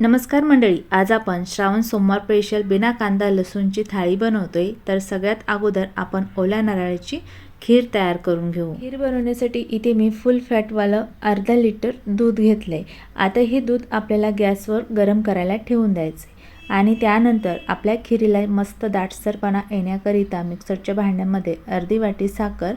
नमस्कार मंडळी आज आपण श्रावण सोमवार स्पेशल बिना कांदा लसूणची थाळी बनवतोय. तर सगळ्यात अगोदर आपण ओल्या नारळाची खीर तयार करून घेऊ. खीर बनवण्यासाठी इथे मी फुल फॅटवालं अर्धा लिटर दूध घेतलंय. आता हे दूध आपल्याला गॅसवर गरम करायला ठेवून द्यायचे आणि त्यानंतर आपल्या खिरीला मस्त दाटसरपणा येण्याकरिता मिक्सरच्या भांड्यामध्ये अर्धी वाटी साखर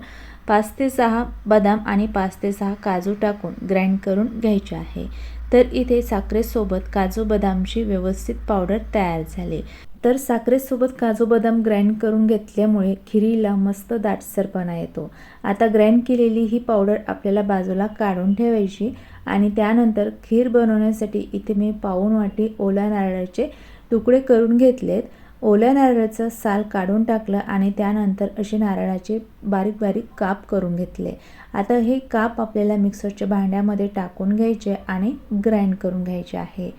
पाच ते सहा बदाम आणि पाच ते सहा काजू टाकून ग्राइंड करून घ्यायचे आहे. तर इथे साखरेसोबत काजू बदामची व्यवस्थित पावडर तयार झाली. तर साखरेसोबत काजू बदाम ग्राइंड करून घेतल्यामुळे खिरीला मस्त दाटसरपणा येतो. आता ग्राइंड केलेली ही पावडर आपल्याला बाजूला काढून ठेवायची आणि त्यानंतर खीर बनवण्यासाठी इथे मी पाऊण वाटी ओला नारळाचे तुकडे करून घेतलेत. ओल्या नारळाचं साल काढून टाकलं आणि त्यानंतर असे नारळाचे बारीक बारीक काप करून घेतले. आता हे काप आपल्याला मिक्सरच्या भांड्यामध्ये टाकून घ्यायचे आणि ग्राइंड करून घ्यायचे आहे.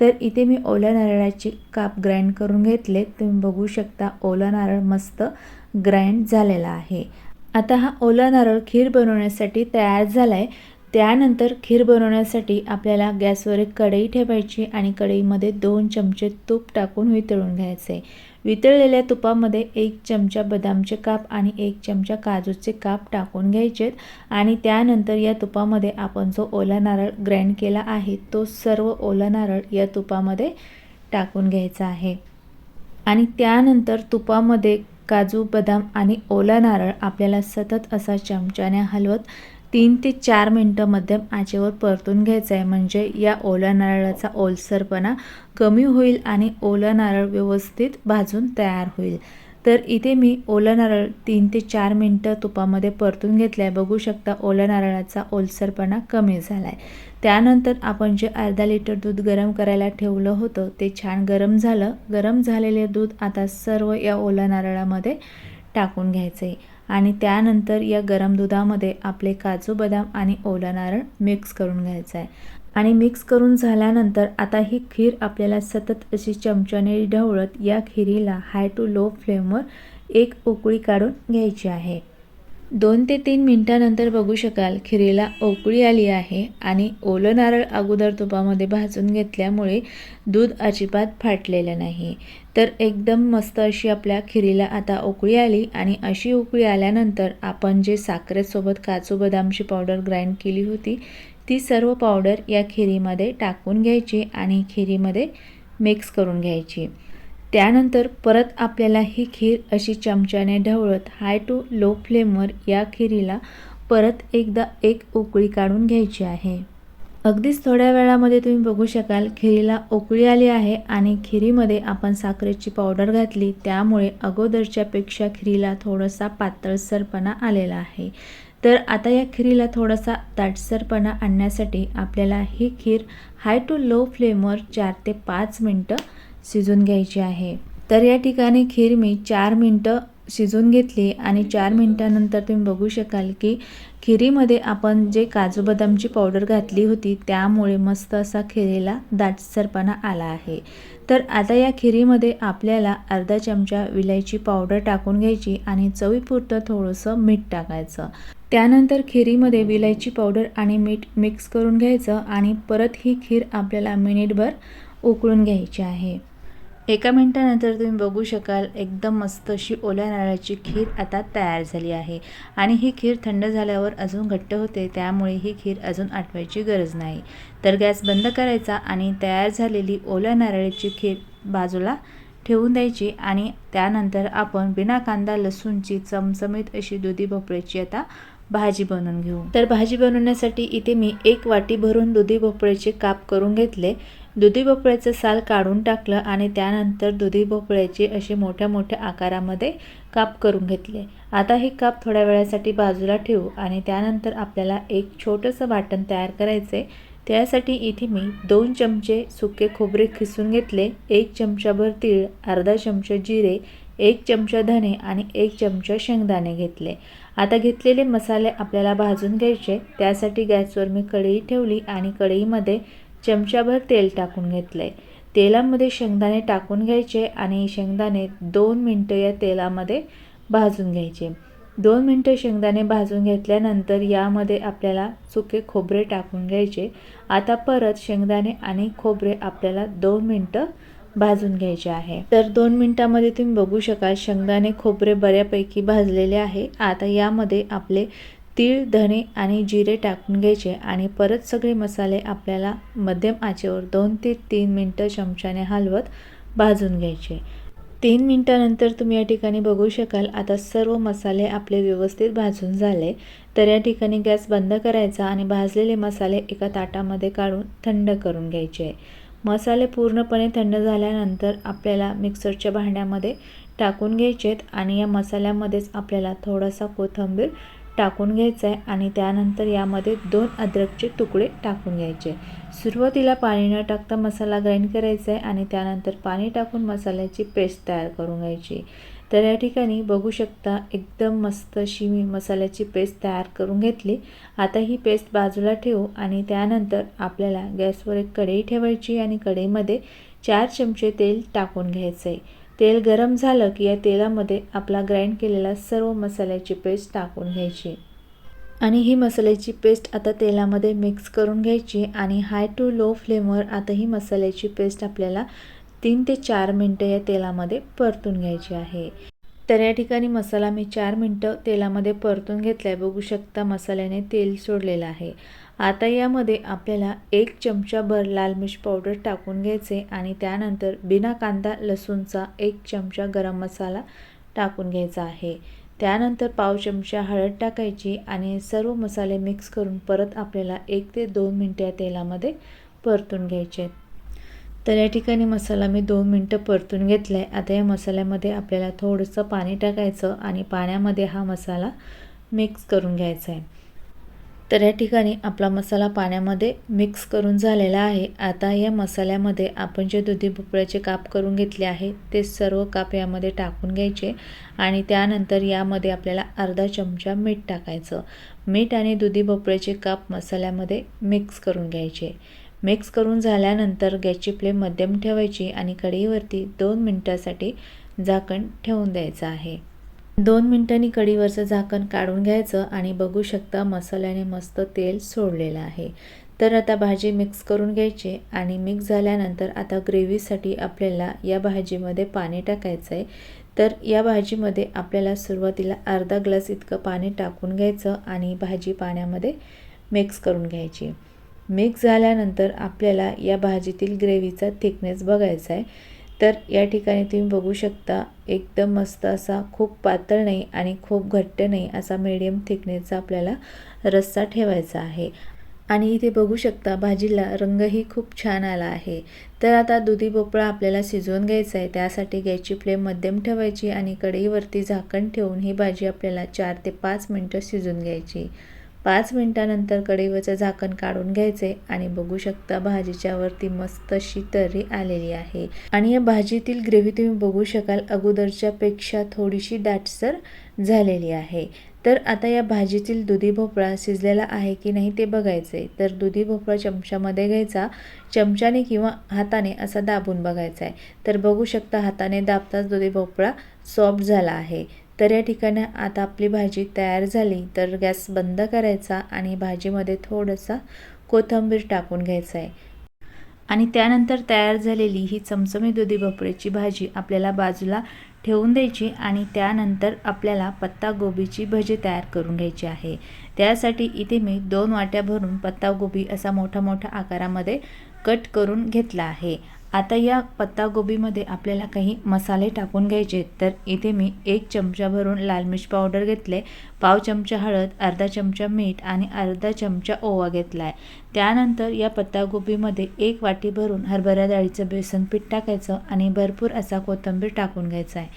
तर इथे मी ओल्या नारळाचे काप ग्राइंड करून घेतले. तुम्ही बघू शकता ओला नारळ मस्त ग्राइंड झालेला आहे. आता हा ओला नारळ खीर बनवण्यासाठी तयार झाला आहे त्यानंतर खीर बनवण्यासाठी आपल्याला गॅसवर एक कढई ठेवायची आणि कढईमध्ये दोन चमचे तूप टाकून वितळून घ्यायचे. वितळलेल्या तुपामध्ये एक चमचा बदामचे काप आणि एक चमचा काजूचे काप टाकून घ्यायचेत आणि त्यानंतर या तुपामध्ये आपण जो ओला नारळ ग्राइंड केला आहे तो सर्व ओला नारळ या तुपामध्ये टाकून घ्यायचा आहे. आणि त्यानंतर तुपामध्ये काजू बदाम आणि ओला नारळ आपल्याला सतत असा चमच्याने हलवत तीन ते चार मिनटं मध्यम आचेवर परतून घ्यायचं आहे म्हणजे या ओला नारळाचा ओलसरपणा कमी होईल आणि ओला नारळ व्यवस्थित भाजून तयार होईल. तर इथे मी ओला नारळ तीन ते चार मिनटं तुपामध्ये परतून घेतलं आहे बघू शकता ओला नारळाचा ओलसरपणा कमी झाला आहे त्यानंतर आपण जे अर्धा लिटर दूध गरम करायला ठेवलं होतं ते छान गरम झालं. गरम झालेले दूध आता सर्व या ओला नारळामध्ये टाकून घ्यायचं आहे आणि त्यानंतर या गरम दुधामध्ये आपले काजू बदाम आणि ओला नारळ मिक्स करून घ्यायचं आहे. आणि मिक्स करून झाल्यानंतर आता ही खीर आपल्याला सतत अशी चमच्याने ढवळत या खिरीला हाय टू लो फ्लेमवर एक उकळी काढून घ्यायची आहे. दोन ते तीन मिनटानंतर बघू शकाल खिरीला ओकळी आली आहे आणि ओलं नारळ अगोदर तुपामध्ये भाजून घेतल्यामुळे दूध अजिबात फाटलेलं नाही. तर एकदम मस्त अशी आपल्या खिरीला आता उकळी आली आणि अशी उकळी आल्यानंतर आपण जे साखरेसोबत काजू बदामची पावडर ग्राइंड केली होती ती सर्व पावडर या खिरीमध्ये टाकून घ्यायची आणि खिरीमध्ये मिक्स करून घ्यायची. त्यानंतर परत आपल्याला ही खीर अशी चमच्याने ढवळत हाय टू लो फ्लेमवर या खिरीला परत एकदा एक उकळी काढून घ्यायची आहे. अगदीच थोड्या वेळामध्ये तुम्ही बघू शकाल खिरीला उकळी आली आहे आणि खिरीमध्ये आपण साखरेची पावडर घातली त्यामुळे अगोदरच्यापेक्षा खिरीला थोडासा पातळसरपणा आलेला आहे. तर आता या खिरीला थोडासा ताटसरपणा आणण्यासाठी आपल्याला ही खीर हाय टू लो फ्लेमवर चार ते पाच मिनटं शिजून घ्यायची आहे. तर या ठिकाणी खीर मी चार मिनटं शिजून घेतली आणि चार मिनटानंतर तुम्ही बघू शकाल की खिरीमध्ये आपण जे काजू बदामची पावडर घातली होती त्यामुळे मस्त असा खिरीला दाटसरपणा आला आहे. तर आता या खिरीमध्ये आपल्याला अर्धा चमचा विलायची पावडर टाकून घ्यायची आणि चवीपुरतं थोडंसं मीठ टाकायचं. त्यानंतर खिरीमध्ये विलायची पावडर आणि मीठ मिक्स करून घ्यायचं आणि परत ही खीर आपल्याला मिनिटभर उकळून घ्यायची आहे. एका मिनटानंतर तुम्ही बघू शकाल एकदम मस्त अशी ओल्या नारळाची खीर आता तयार झाली आहे. आणि ही खीर थंड झाल्यावर अजून घट्ट होते त्यामुळे ही खीर अजून आटवायची गरज नाही. तर गॅस बंद करायचा आणि तयार झालेली ओल्या नारळाची खीर बाजूला ठेवून द्यायची आणि त्यानंतर आपण बिना कांदा लसूणची चमचमीत अशी दुधी भोपळ्याची आता भाजी बनवून घेऊ. तर भाजी बनवण्यासाठी इथे मी एक वाटी भरून दुधी भोपळ्याचे काप करून घेतले. दुधी भोपळ्याचं साल काढून टाकलं आणि त्यानंतर दुधी भोपळ्याचे असे मोठ्या मोठ्या आकारामध्ये काप करून घेतले. आता हे काप थोड्या वेळासाठी बाजूला ठेवू आणि त्यानंतर आपल्याला एक छोटंसं वाटण तयार करायचं आहे त्यासाठी इथे मी दोन चमचे सुके खोबरे खिसून घेतले एक चमचाभर तीळ अर्धा चमचा जिरे एक चमचा धने आणि एक चमचा शेंगदाणे घेतले. आता घेतलेले मसाले आपल्याला भाजून घ्यायचे. त्यासाठी गॅसवर मी कढई ठेवली आणि कढईमध्ये चमचाभर तेल टाकून घेतलं आहे तेलामध्ये शेंगदाणे टाकून घ्यायचे आणि शेंगदाणे दोन मिनटं या तेलामध्ये भाजून घ्यायचे. दोन मिनटं शेंगदाणे भाजून घेतल्यानंतर यामध्ये आपल्याला सुके खोबरे टाकून घ्यायचे. आता परत शेंगदाणे आणि खोबरे आपल्याला दोन मिनटं भाजून घ्यायचे आहे. तर दोन मिनटामध्ये तुम्ही बघू शकाल शेंगदाणे खोबरे बऱ्यापैकी भाजलेले आहे. आता यामध्ये आपले तीळ धणे आणि जिरे टाकून घ्यायचे आणि परत सगळे मसाले आपल्याला मध्यम आचेवर दोन ते तीन मिनटं चमच्याने हलवत भाजून घ्यायचे. तीन मिनटानंतर तुम्ही या ठिकाणी बघू शकाल आता सर्व मसाले आपले व्यवस्थित भाजून झाले. तर या ठिकाणी गॅस बंद करायचा आणि भाजलेले मसाले एका ताटामध्ये काढून थंड करून घ्यायचे. मसाले पूर्णपणे थंड झाल्यानंतर आपल्याला मिक्सरच्या भांड्यामध्ये टाकून घ्यायचे आहेत आणि या मसाल्यामध्येच आपल्याला थोडासा कोथिंबीर टाकून घ्यायचं आहे आणि त्यानंतर यामध्ये दोन अद्रकचे तुकडे टाकून घ्यायचे. सुरुवातीला पाणी न टाकता मसाला ग्राइंड करायचा आहे आणि त्यानंतर पाणी टाकून मसाल्याची पेस्ट तयार करून घ्यायची. तर या ठिकाणी बघू शकता एकदम मस्त अशी मी मसाल्याची पेस्ट तयार करून घेतली. आता ही पेस्ट बाजूला ठेवू आणि त्यानंतर आपल्याला गॅसवर एक कढई ठेवायची आणि कढईमध्ये चार चमचे तेल टाकून घ्यायचं आहे तेल गरम झालं की या तेलामध्ये आपला ग्राइंड केलेला सर्व मसाल्याची पेस्ट टाकून घ्यायची. आणि ही मसाल्याची पेस्ट आता तेलामध्ये मिक्स करून घ्यायची आणि हाय टू लो फ्लेमवर आता ही मसाल्याची पेस्ट आपल्याला तीन ते चार मिनटं या तेलामध्ये परतून घ्यायची आहे. तर या ठिकाणी मसाला मी चार मिनटं तेलामध्ये परतून घेतला आहे बघू शकता मसाल्याने तेल सोडलेलं आहे. आता यामध्ये आपल्याला एक चमचाभर लाल मिर्च पावडर टाकून घ्यायचे आणि त्यानंतर बिना कांदा लसूणचा एक चमचा गरम मसाला टाकून घ्यायचा आहे. त्यानंतर पाव चमचा हळद टाकायची आणि सर्व मसाले मिक्स करून परत आपल्याला एक ते दोन मिनटं या तेलामध्ये परतून घ्यायचे. तर या ठिकाणी मसाला मी दोन मिनटं परतून घेतला आहे आता या मसाल्यामध्ये आपल्याला थोडंसं पाणी टाकायचं आणि पाण्यामध्ये हा मसाला मिक्स करून घ्यायचा आहे. तर या ठिकाणी आपला मसाला पाण्यामध्ये मिक्स करून झालेला आहे. आता या मसाल्यामध्ये आपण जे दुधी भोपळ्याचे काप करून घेतले आहे ते सर्व काप यामध्ये टाकून घ्यायचे आणि त्यानंतर यामध्ये आपल्याला अर्धा चमचा मीठ टाकायचं. मीठ आणि दुधी भोपळ्याचे काप मसाल्यामध्ये मिक्स करून घ्यायचे. मिक्स करून झाल्यानंतर गॅसची फ्लेम मध्यम ठेवायची आणि कढईवरती दोन मिनटासाठी झाकण ठेवून द्यायचं आहे. दोन मिनटांनी कढीवरचं झाकण काढून घ्यायचं आणि बघू शकता मसाल्याने मस्त तेल सोडलेलं आहे. तर आता भाजी मिक्स करून घ्यायची आणि मिक्स झाल्यानंतर आता ग्रेव्हीसाठी आपल्याला या भाजीमध्ये पाणी टाकायचं आहे तर या भाजीमध्ये आपल्याला सुरुवातीला अर्धा ग्लास इतकं पाणी टाकून घ्यायचं आणि भाजी पाण्यामध्ये मिक्स करून घ्यायची. मिक्स झाल्यानंतर आपल्याला या भाजीतील ग्रेव्हीचा थिकनेस बघायचा आहे तर या ठिकाणी तुम्ही बघू शकता एकदम मस्त असा खूप पातळ नाही आणि खूप घट्ट नाही असा मीडियम थिकनेसचा आपल्याला रस्सा ठेवायचा आहे. आणि इथे बघू शकता भाजीला रंगही खूप छान आला आहे. तर आता दुधी भोपळा आपल्याला शिजवून घ्यायचा आहे. त्यासाठी गॅसची फ्लेम मध्यम ठेवायची आणि कढईवरती झाकण ठेवून ही भाजी आपल्याला चार ते पाच मिनटं शिजून घ्यायची. पाच मिनटानंतर कढईवरचं झाकण काढून घ्यायचे आणि बघू शकता भाजीच्या वरती मस्त अशी तर्री आलेली आहे. आणि या भाजीतील ग्रेव्ही तुम्ही बघू शकाल अगोदरच्या पेक्षा थोडीशी दाटसर झालेली आहे. तर आता या भाजीतील दुधी भोपळा शिजलेला आहे की नाही ते बघायचे तर दुधी भोपळा चमच्यामध्ये घ्यायचा चमच्याने किंवा हाताने असा दाबून बघायचा आहे तर बघू शकता हाताने दाबताच दुधी भोपळा सॉफ्ट झाला आहे. तर या ठिकाणी आता आपली भाजी तयार झाली. तर गॅस बंद करायचा आणि भाजीमध्ये थोडंसं कोथिंबीर टाकून घ्यायचं आहे. आणि त्यानंतर तयार झालेली ही चमचमी दुधी भोपळ्याची भाजी आपल्याला बाजूला ठेवून द्यायची आणि त्यानंतर आपल्याला पत्तागोबीची भजी तयार करून घ्यायची आहे. त्यासाठी इथे मी दोन वाट्या भरून पत्तागोबी असा मोठा मोठा आकारामध्ये कट करून घेतला आहे. आता या पत्तागोबीमध्ये आपल्याला काही मसाले टाकून घ्यायचे तर इथे मी एक चमचा भरून लाल मिर्च पावडर घेतले पाव चमचा हळद अर्धा चमचा मीठ आणि अर्धा चमचा ओवा घेतला आहे त्यानंतर या पत्तागोबीमध्ये एक वाटी भरून हरभरा डाळीचं बेसन पीठ टाकायचं आणि भरपूर असा कोथिंबीर टाकून घ्यायचा आहे.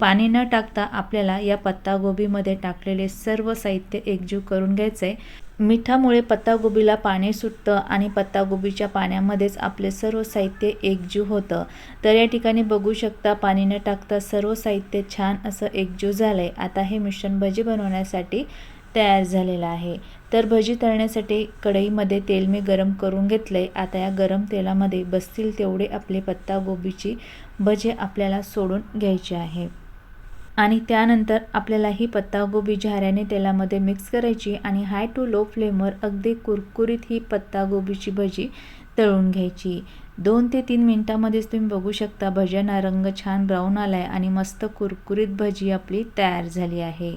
पाणी न टाकता आपल्याला या पत्तागोबीमध्ये टाकलेले सर्व साहित्य एकजीव करून घ्यायचं आहे मिठामुळे पत्तागोबीला पाणी सुटतं आणि पत्तागोबीच्या पाण्यामध्येच आपले सर्व साहित्य एकजीव होतं. तर या ठिकाणी बघू शकता पाणी न टाकता सर्व साहित्य छान असं एकजीव झालं आहे आता हे मिश्रण भजी बनवण्यासाठी तयार झालेलं आहे. तर भजी तळण्यासाठी कढईमध्ये तेल मी गरम करून घेतलं आहे आता या गरम तेलामध्ये बसतील तेवढे आपले पत्तागोबीची भजे आपल्याला सोडून घ्यायची आहे. आणि त्यानंतर आपल्याला ही पत्तागोबी झाऱ्याने तेलामध्ये मिक्स करायची आणि हाय टू लो फ्लेमवर अगदी कुरकुरीत ही पत्तागोबीची भजी तळून घ्यायची. दोन ते तीन मिनटामध्येच तुम्ही बघू शकता भज्यांना रंग छान ब्राऊन आला आहे आणि मस्त कुरकुरीत भजी आपली तयार झाली आहे.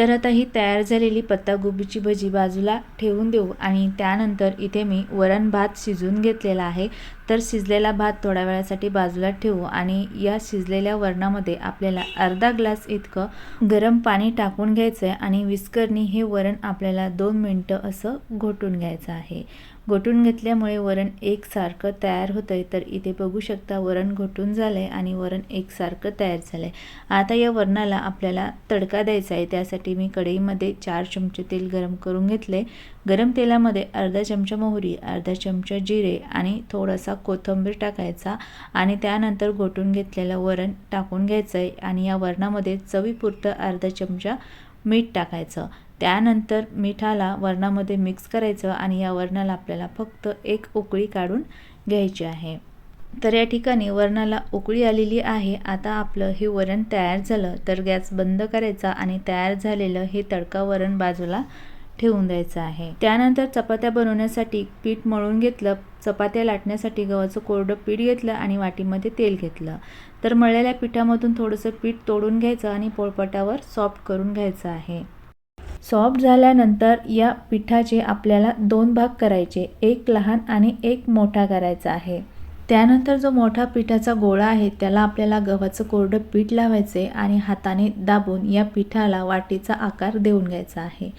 तर आता ही तयार झालेली पत्तागोबीची भजी बाजूला ठेवून देऊ आणि त्यानंतर इथे मी वरण भात शिजून घेतलेला आहे. तर शिजलेला भात थोड्या वेळासाठी बाजूला ठेवू आणि या शिजलेल्या वरणामध्ये आपल्याला अर्धा ग्लास इतकं गरम पाणी टाकून घ्यायचं आहे आणि विस्करणी हे वरण आपल्याला दोन मिनटं असं घोटून घ्यायचं आहे. घोटून घेतल्यामुळे वरण एकसारखं तयार होतं आहे तर इथे बघू शकता वरण घोटून झालं आहे आणि वरण एकसारखं तयार झालं आहे आता या वरणाला आपल्याला तडका द्यायचा आहे. त्यासाठी मी कढईमध्ये चार चमचे तेल गरम करून घेतले गरम तेलामध्ये अर्धा चमचा मोहरी अर्धा चमचा जिरे आणि थोडासा कोथिंबीर टाकायचा आणि त्यानंतर घोटून घेतलेलं वरण टाकून घ्यायचं आहे आणि या वरणामध्ये चवीपुरतं अर्धा चमचा मीठ टाकायचं. त्यानंतर मिठाला वरणामध्ये मिक्स करायचं आणि या वरणाला आपल्याला फक्त एक उकळी काढून घ्यायची आहे. तर या ठिकाणी वरणाला उकळी आलेली आहे. आता आपलं हे वरण तयार झालं तर गॅस बंद करायचा आणि तयार झालेलं हे तडका वरण बाजूला ठेवून द्यायचं आहे. त्यानंतर चपात्या बनवण्यासाठी पीठ मळून घेतलं चपात्या लाटण्यासाठी गव्हाचं कोरडं पीठ घेतलं आणि वाटीमध्ये तेल घेतलं. तर मळलेल्या पिठामधून थोडंसं पीठ तोडून घ्यायचं आणि पोळपटावर सॉफ्ट करून घ्यायचं आहे. सॉफ्ट झाल्यानंतर या पिठाचे आपल्याला दोन भाग करायचे एक लहान आणि एक मोठा करायचा आहे. त्यानंतर जो मोठा पिठाचा गोळा आहे त्याला आपल्याला गव्हाचं कोरडं पीठ लावायचे आणि हाताने दाबून या पिठाला वाटीचा आकार देऊन घ्यायचा आहे.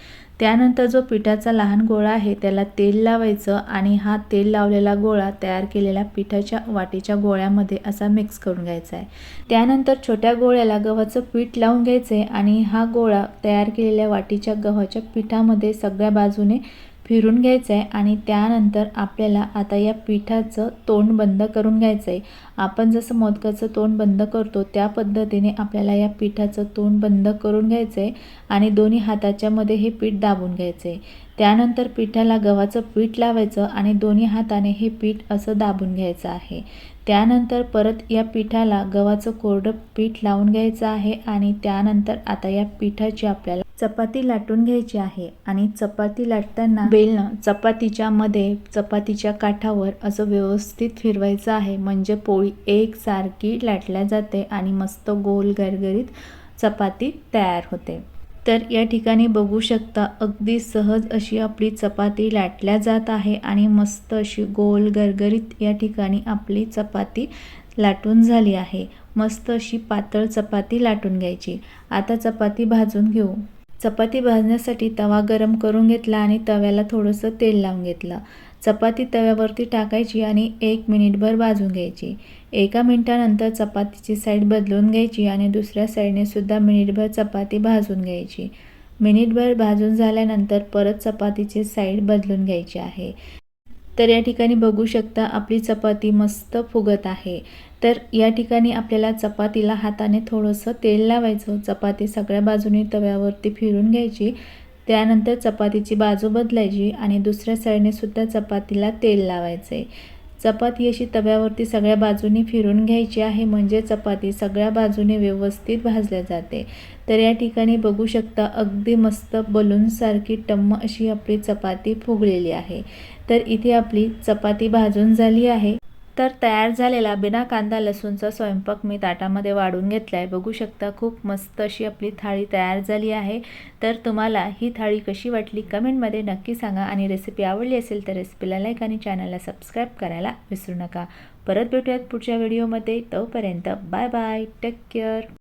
त्यानंतर जो पिठाचा लहान गोळा आहे त्याला तेल लावायचं आणि हा तेल लावलेला गोळा तयार केलेल्या पिठाच्या वाटीच्या गोळ्यामध्ये असा मिक्स करून घ्यायचा आहे. त्यानंतर छोट्या गोळ्याला गव्हाचं पीठ लावून घ्यायचं आहे आणि हा गोळा तयार केलेल्या वाटीच्या गव्हाच्या पिठामध्ये सगळ्या बाजूने फिरून घ्यायचं आहे आणि त्यानंतर आपल्याला आता या पिठाचं तोंड बंद करून घ्यायचं आहे आपण जसं मोदकाचं तोंड बंद करतो त्या पद्धतीने आपल्याला या पिठाचं तोंड बंद करून घ्यायचं आहे आणि दोन्ही हाताच्यामध्ये हे पीठ दाबून घ्यायचं आहे त्यानंतर पिठाला गव्हाचं पीठ लावायचं आणि दोन्ही हाताने हे पीठ असं दाबून घ्यायचं आहे. त्यानंतर परत या पिठाला गव्हाचं कोरडं पीठ लावून घ्यायचं आहे आणि त्यानंतर आता या पिठाची आपल्याला चपाती लाटून घ्यायची आहे आणि चपाती लाटताना बेलनं चपातीच्या मध्ये चपातीच्या काठावर असं व्यवस्थित फिरवायचं आहे. म्हणजे पोळी एकसारखी लाटल्या जाते आणि मस्त गोल गरगरीत चपाती तयार होते. तर या ठिकाणी बघू शकता अगदी सहज अशी आपली चपाती लाटल्या जात आहे आणि मस्त अशी गोल गरगरीत या ठिकाणी आपली चपाती लाटून झाली आहे. मस्त अशी पातळ चपाती लाटून घ्यायची. आता चपाती भाजून घेऊ. चपाती भाजण्यासाठी तवा गरम करून घेतला आणि तव्याला थोडंसं तेल लावून घेतलं. चपाती तव्यावरती टाकायची आणि एक मिनिटभर भाजून घ्यायची. एका मिनिटानंतर चपातीची साईड बदलून घ्यायची आणि दुसऱ्या साईडने सुद्धा मिनिटभर चपाती भाजून घ्यायची. मिनिटभर भाजून झाल्यानंतर परत चपातीची साईड बदलून घ्यायची आहे. तर या ठिकाणी बघू शकता आपली चपाती मस्त फुगत आहे. तर या ठिकाणी आपल्याला चपातीला हाताने थोडंसं तेल लावायचं. चपाती सगळ्या बाजूने तव्यावरती फिरून घ्यायची. त्यानंतर चपातीची बाजू बदलायची आणि दुसऱ्या साईडने सुद्धा चपातीला तेल लावायचं आहे चपाती अशी तव्यावरती सगळ्या बाजूनी फिरून घ्यायची आहे. म्हणजे चपाती सगळ्या बाजूने व्यवस्थित भाजल्या जाते. तर या ठिकाणी बघू शकता अगदी मस्त बलूनसारखी टम्म अशी आपली चपाती फुगलेली आहे. तर इथे आपली चपाती भाजून झाली आहे. तर तयार झालेला बिना कांदा लसूणचा स्वयंपाक मी ताटामध्ये वाढून घेतला आहे बघू शकता खूप मस्त अशी आपली थाळी तयार झाली आहे. तर तुम्हाला ही थाळी कशी वाटली कमेंटमध्ये नक्की सांगा आणि रेसिपी आवडली असेल तर रेसिपीला लाईक आणि चॅनलला सबस्क्राईब करायला विसरू नका. परत भेटूयात पुढच्या व्हिडिओमध्ये तोपर्यंत बाय बाय टेक केअर